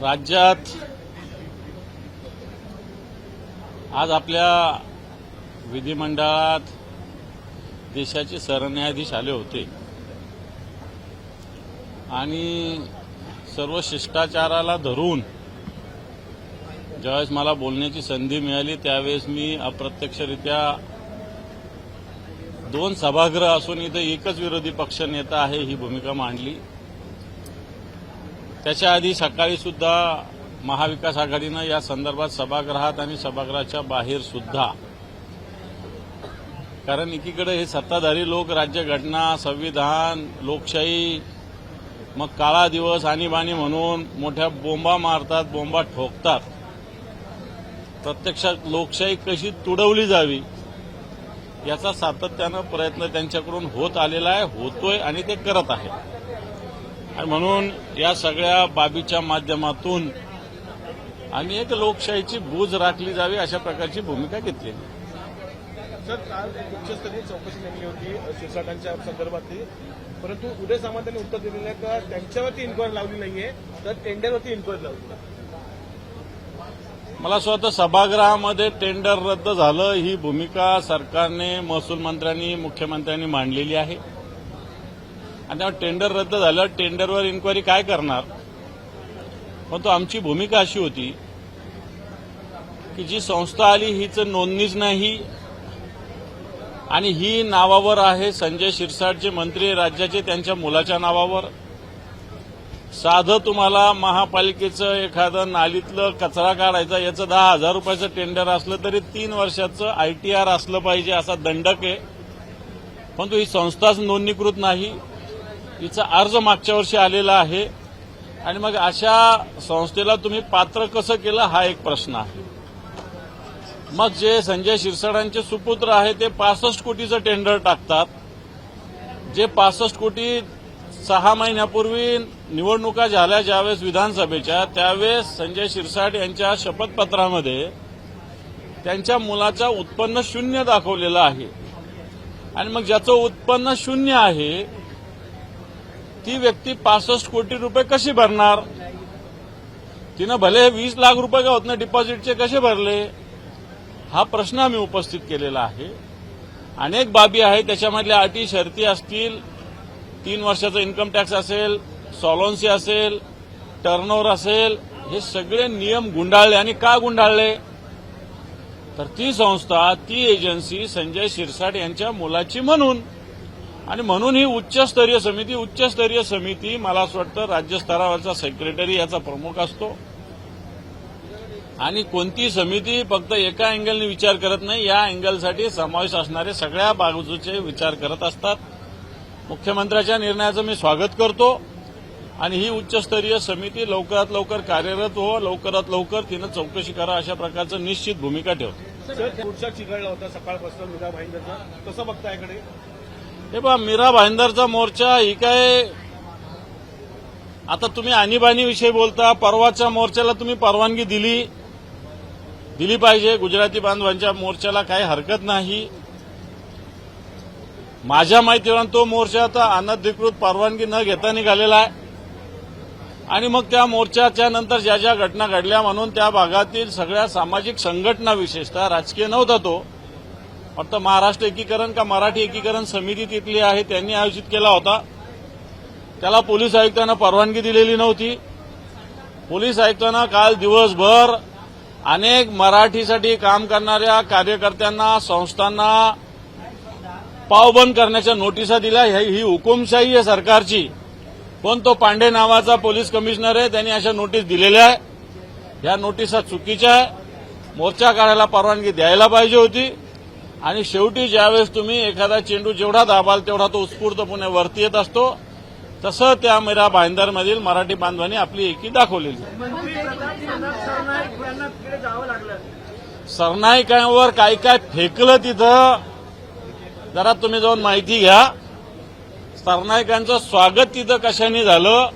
राज्यात आज आपल्या विधिमंडळात देशाचे सरन्यायाधीश आले होते. आणि सर्व शिष्टाचाराला धरून ज्यावेळेस मला बोलण्याची संधी मिळाली त्यावेळेस मी अप्रत्यक्षरित्या दोन सभागृह असून इथं एकच विरोधी पक्ष नेता आहे ही भूमिका मांडली. त्याच्या आधी सकाळी सुद्धा महाविकास आघाडीनं या संदर्भात सभागृहात आणि सभागृहाच्या बाहेर सुद्धा कारण एकीकडे हे सत्ताधारी लोक राज्यघटना संविधान लोकशाही मग काळा दिवस आणीबाणी म्हणून मोठ्या बोंबा मारतात बोंबा ठोकतात. प्रत्यक्षात लोकशाही कशी तुडवली जावी याचा सातत्यानं प्रयत्न त्यांच्याकडून होत आलेला आहे होतोय आणि ते करत आहे आणि म्हणून या सगळ्या बाबीच्या माध्यमातून आम्ही एक लोकशाहीची बूज राखली जावी अशा प्रकारची भूमिका घेतलेली आहे. सर काल उच्चस्तरीय चौकशी नेमली होती शिरसाटांच्या संदर्भातली. परंतु उदय सामंत यांनी उत्तर दिलेलं आहे का? त्यांच्यावरती इन्क्वायरी लावली नाहीये तर टेंडरवरती इन्क्वायरी लावली मला असं वाटतं सभागृहामध्ये टेंडर रद्द झालं ही भूमिका सरकारने महसूल मंत्र्यांनी मुख्यमंत्र्यांनी मांडलेली आहे. आणि त्यामुळे टेंडर रद्द झालं टेंडरवर इन्क्वायरी काय करणार? परंतु आमची भूमिका अशी होती की जी संस्था आली हिचं नोंदणीच नाही. आणि ही नावावर आहे संजय शिरसाट जे मंत्री राज्याचे त्यांच्या मुलाच्या नावावर. साधं तुम्हाला महापालिकेचं एखादं नालीतलं कचरा काढायचा याचं दहा हजार रुपयाचं टेंडर असलं तरी तीन वर्षाचं आयटीआर असलं पाहिजे असा दंडक आहे. परंतु ही संस्थाच नोंदणीकृत नाही. तिचा अर्ज मागच्या वर्षी आलेला आहे. आणि मग अशा संस्थेला तुम्ही पात्र कसं केलं हा एक प्रश्न आहे. मग जे संजय शिरसाडांचे सुपुत्र आहे ते पासष्ट कोटीचं टेंडर टाकतात. जे पासष्ट कोटी सहा महिन्यापूर्वी निवडणुका झाल्या ज्यावेळेस विधानसभेच्या त्यावेळेस संजय शिरसाट यांच्या शपथपत्रामध्ये त्यांच्या मुलाचं उत्पन्न शून्य दाखवलेलं आहे. आणि मग ज्याचं उत्पन्न शून्य आहे ती व्यक्ती पासष्ट कोटी रुपये कशी भरणार? तिनं भले वीस लाख रुपये का होत नाही डिपॉझिटचे कसे भरले? हा प्रश्न आम्ही उपस्थित केलेला आहे. अनेक बाबी आहेत त्याच्यामधल्या अटी शर्ती असतील तीन वर्षाचं इन्कम टॅक्स असेल सॉलॉन्सी असेल टर्नओव्हर असेल हे सगळे नियम गुंडाळले. आणि का गुंडाळले? तर ती संस्था ती एजन्सी संजय शिरसाट यांच्या मुलाची म्हणून आणि म्हणून ही उच्चस्तरीय समिती उच्चस्तरीय समिती मला असं वाटतं राज्यस्तरावरचा सेक्रेटरी याचा प्रमुख असतो. आणि कोणती समिती फक्त एका अँगलने विचार करत नाही या अँगलसाठी समावेश असणारे सगळ्या बाजूचे विचार करत असतात. मुख्यमंत्र्याच्या निर्णयाचं मी स्वागत करतो. आणि ही उच्चस्तरीय समिती लवकरात लवकर कार्यरत हो लवकरात लवकर तिनं चौकशी करा अशा प्रकारचं निश्चित भूमिका ठेवतो. सर पुढचा चिघळला होता सकाळपासून मीरा भाईंदरचा कसं बघता याकडे हे बा मीरा भाईंदरचा मोर्चा ही काय? आता तुम्ही आणीबाणीविषयी बोलता परवाच्या मोर्चाला तुम्ही परवानगी दिली. दिली पाहिजे. गुजराती बांधवांच्या मोर्चाला काही हरकत नाही. माझ्या माहितीवरून तो मोर्चा आता अनधिकृत परवानगी न घेता निघालेला आहे. आणि मग त्या मोर्चाच्या नंतर ज्या ज्या घटना घडल्या म्हणून त्या भागातील सगळ्या सामाजिक संघटना विशेषतः राजकीय नव्हता तो. फक्त महाराष्ट्र एकीकरण का मराठी एकीकरण समिती तिथली आहे त्यांनी आयोजित केला होता. त्याला पोलीस आयुक्तांना परवानगी दिलेली नव्हती. पोलीस आयुक्तांना काल दिवसभर अनेक मराठीसाठी काम करणाऱ्या कार्यकर्त्यांना संस्थांना पावबंद करण्याच्या नोटिसा दिल्या. ही ही हुकुमशाही आहे सरकारची. पण तो पांडे नावाचा पोलीस कमिशनर आहे त्यांनी अशा नोटीस दिलेल्या आहे. ह्या नोटिसा चुकीच्या आहे. मोर्चा काढायला परवानगी द्यायला पाहिजे होती. आणि शेवटी ज्यावेळेस तुम्ही एखादा चेंडू जेवढा दाबाल तेवढा तो उत्स्फूर्तपणे वरती येत असतो. तसं त्या मीरा भाईंदरमधील मराठी बांधवांनी आपली एकी दाखवलेली. सरनाईकांवर काय काय फेकलं तिथं जरा तुम्ही जाऊन माहिती घ्या. सरनाईकांचं स्वागत तिथं कशाने झालं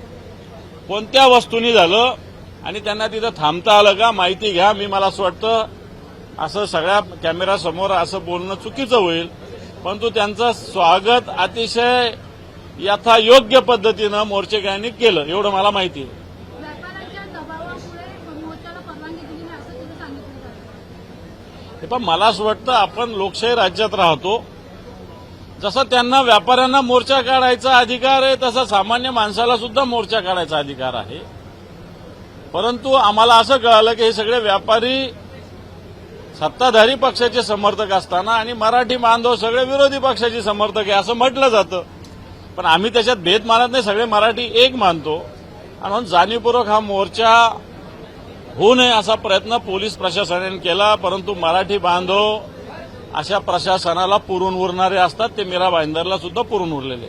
कोणत्या वस्तूंनी झालं आणि त्यांना तिथं थांबता आलं का माहिती घ्या. मी मला असं वाटतं असं सगळ्या कॅमेरासमोर असं बोलणं चुकीचं होईल. परंतु त्यांचं स्वागत अतिशय यथायोग्य पद्धतीनं मोर्चेकऱ्यांनी केलं. एवढं मला माहिती आहे. पण मला असं वाटतं आपण लोकशाही राज्यात राहतो. जसं त्यांना व्यापाऱ्यांना मोर्चा काढायचा अधिकार आहे तसा सामान्य माणसाला सुद्धा मोर्चा काढायचा अधिकार आहे. परंतु आम्हाला असं कळालं की हे सगळे व्यापारी सत्ताधारी पक्षाचे समर्थक असताना आणि मराठी बांधव सगळे विरोधी पक्षाचे समर्थक आहे असं म्हटलं जातं. पण आम्ही त्याच्यात भेद मानत नाही सगळे मराठी एक मानतो. आणि म्हणून जाणीवपूर्वक हा मोर्चा होऊ नये असा प्रयत्न पोलीस प्रशासनाने केला परंतु मराठी बांधव अशा प्रशासनाला पुरून उरणारे असतात ते मीरा भाईंदरला सुद्धा पुरून उरलेले